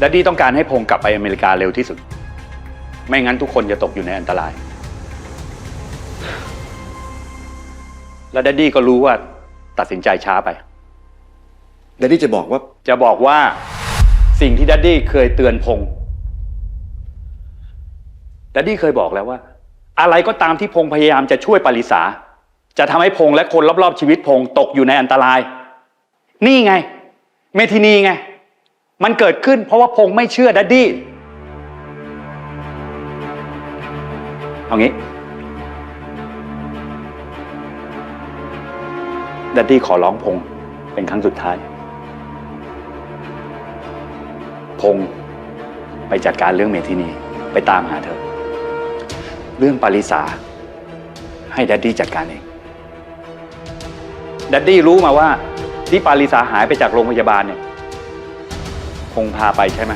ดัดดี้ต้องการให้พงษ์กลับไปอเมริกาเร็วที่สุด ไม่งั้นทุกคนจะตกอยู่ในอันตราย และดัดดี้ก็รู้ว่าตัดสินใจช้าไป แดดดี้จะบอกว่า จะบอกว่าสิ่งที่ดัดดี้เคยเตือนพงษ์ดัดดี้เคยบอกแล้วว่า อะไรก็ตามที่พงษ์พยายามจะช่วยปริสา จะทำให้พงษ์และคนรอบๆชีวิตพงษ์ตกอยู่ในอันตราย นี่ไง เมทินีไง มันเกิดขึ้นเพราะว่าพงษ์ไม่เชื่อดัดดี้เอางี้ดัดดี้ขอร้องพงษ์เป็นครั้งสุดท้าย พงษ์ไปจัดการเรื่องเมทินีไปตามหาเธอ เรื่องปาริสา ให้ดัดดี้จัดการเอง ดัดดี้รู้มาว่าที่ปาริสาหายไปจากโรงพยาบาลเนี่ย คงพาไปใช่ไหม